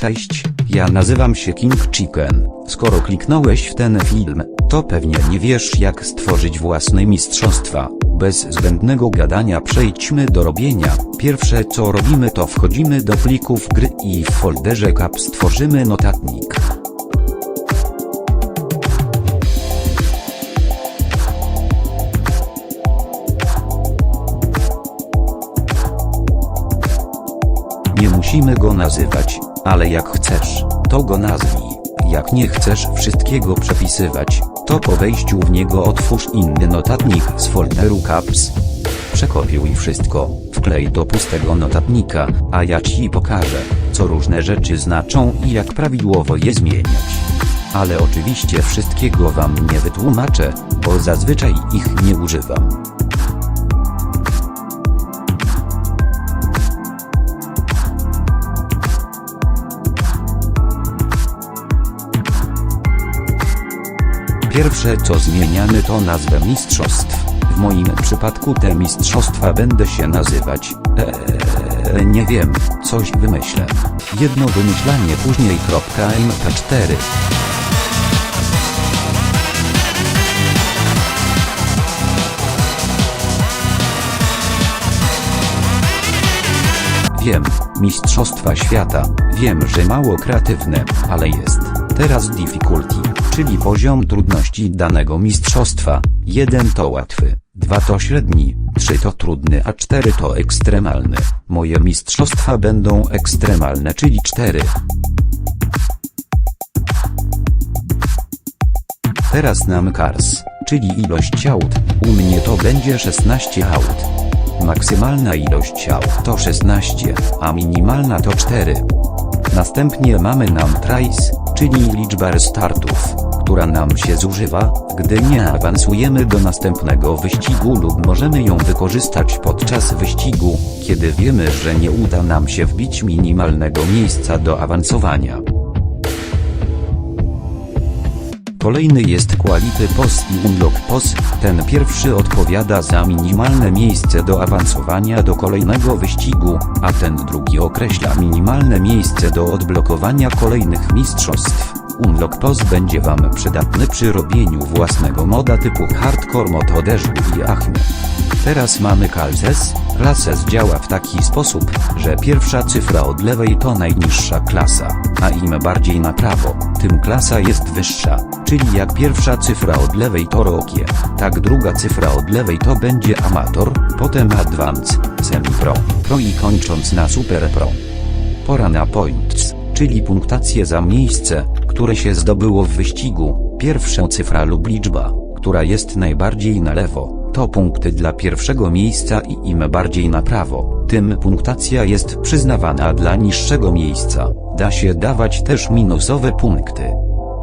Cześć, ja nazywam się King Chicken. Skoro kliknąłeś w ten film, to pewnie nie wiesz jak stworzyć własne mistrzostwa. Bez zbędnego gadania przejdźmy do robienia. Pierwsze co robimy to wchodzimy do plików gry i w folderze cap stworzymy notatnik. Nie musimy go nazywać, ale jak chcesz, to go nazwij. Jak nie chcesz wszystkiego przepisywać, to po wejściu w niego otwórz inny notatnik z folderu caps. Przekopiuj wszystko, wklej do pustego notatnika, a ja ci pokażę, co różne rzeczy znaczą i jak prawidłowo je zmieniać. Ale oczywiście wszystkiego wam nie wytłumaczę, bo zazwyczaj ich nie używam. Pierwsze co zmieniamy to nazwę mistrzostw. W moim przypadku te mistrzostwa będę się nazywać. Eee, nie wiem, coś wymyślę. Jedno wymyślanie później. Kropka MP4. Wiem, mistrzostwa świata, wiem, że mało kreatywne, ale jest. Teraz difficulty, czyli poziom trudności danego mistrzostwa. 1 to łatwy, 2 to średni, 3 to trudny, a 4 to ekstremalny. Moje mistrzostwa będą ekstremalne, czyli 4. Teraz nam cars, czyli ilość aut, u mnie to będzie 16 aut. Maksymalna ilość aut to 16, a minimalna to 4. Następnie mamy nam tries, czyli liczba restartów, która nam się zużywa, gdy nie awansujemy do następnego wyścigu lub możemy ją wykorzystać podczas wyścigu, kiedy wiemy, że nie uda nam się wbić minimalnego miejsca do awansowania. Kolejny jest Quality POS i Unlock POS, ten pierwszy odpowiada za minimalne miejsce do awansowania do kolejnego wyścigu, a ten drugi określa minimalne miejsce do odblokowania kolejnych mistrzostw. Unlock POS będzie Wam przydatny przy robieniu własnego moda typu Hardcore Deszczu i Achmy. Teraz mamy Classes. Classes działa w taki sposób, że pierwsza cyfra od lewej to najniższa klasa, a im bardziej na prawo, tym klasa jest wyższa, czyli jak pierwsza cyfra od lewej to rokie, tak druga cyfra od lewej to będzie amator, potem advance, semi-pro, pro i kończąc na super pro. Pora na points, czyli punktację za miejsce, które się zdobyło w wyścigu, pierwsza cyfra lub liczba, która jest najbardziej na lewo, to punkty dla pierwszego miejsca i im bardziej na prawo, tym punktacja jest przyznawana dla niższego miejsca. Da się dawać też minusowe punkty.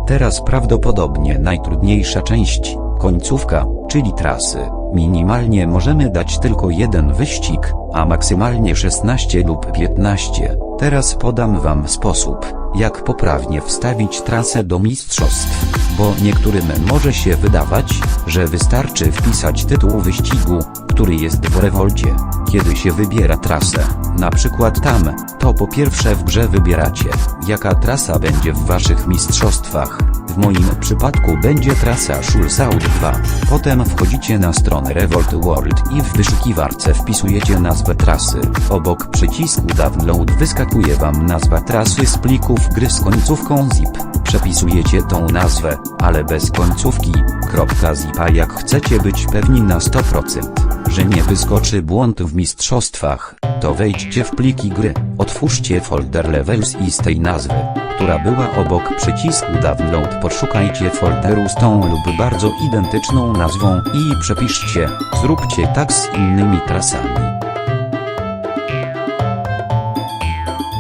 Teraz prawdopodobnie najtrudniejsza część, końcówka, czyli trasy. Minimalnie możemy dać tylko jeden wyścig, a maksymalnie 16 lub 15. Teraz podam wam sposób, jak poprawnie wstawić trasę do mistrzostw, bo niektórym może się wydawać, że wystarczy wpisać tytuł wyścigu, który jest w rewolcie. Kiedy się wybiera trasę, na przykład tam, to po pierwsze w grze wybieracie, jaka trasa będzie w waszych mistrzostwach. W moim przypadku będzie trasa Schulsaut 2. Potem wchodzicie na stronę Revolt World i w wyszukiwarce wpisujecie nazwę trasy. Obok przycisku Download wyskakuje wam nazwa trasy z plików gry z końcówką zip. Przepisujecie tą nazwę, ale bez końcówki. Kropka zipa jak chcecie być pewni na 100%, że nie wyskoczy błąd w mistrzostwach, to wejdźcie w pliki gry, otwórzcie folder levels i z tej nazwy, która była obok przycisku download poszukajcie folderu z tą lub bardzo identyczną nazwą i przepiszcie, zróbcie tak z innymi trasami.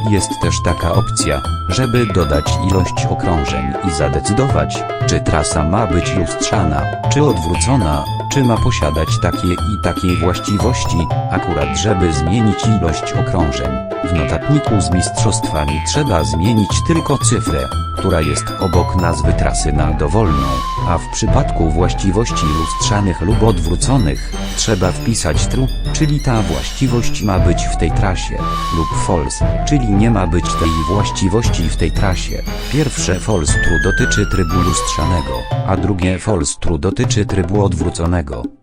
Jest też taka opcja, żeby dodać ilość okrążeń i zadecydować, czy trasa ma być lustrzana, czy odwrócona, czy ma posiadać takie i takie właściwości, akurat żeby zmienić ilość okrążeń. W notatniku z mistrzostwami trzeba zmienić tylko cyfrę, która jest obok nazwy trasy na dowolną, a w przypadku właściwości lustrzanych lub odwróconych, trzeba wpisać true, czyli ta właściwość ma być w tej trasie, lub false, czyli nie ma być tej właściwości w tej trasie. Pierwsze false true dotyczy trybu lustrzanego, a drugie false true dotyczy trybu odwróconego.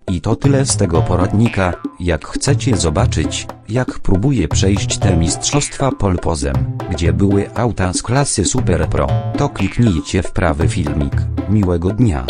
I to tyle z tego poradnika, jak chcecie zobaczyć, jak próbuję przejść te mistrzostwa polpozem, gdzie były auta z klasy Super Pro, to kliknijcie w prawy filmik. Miłego dnia.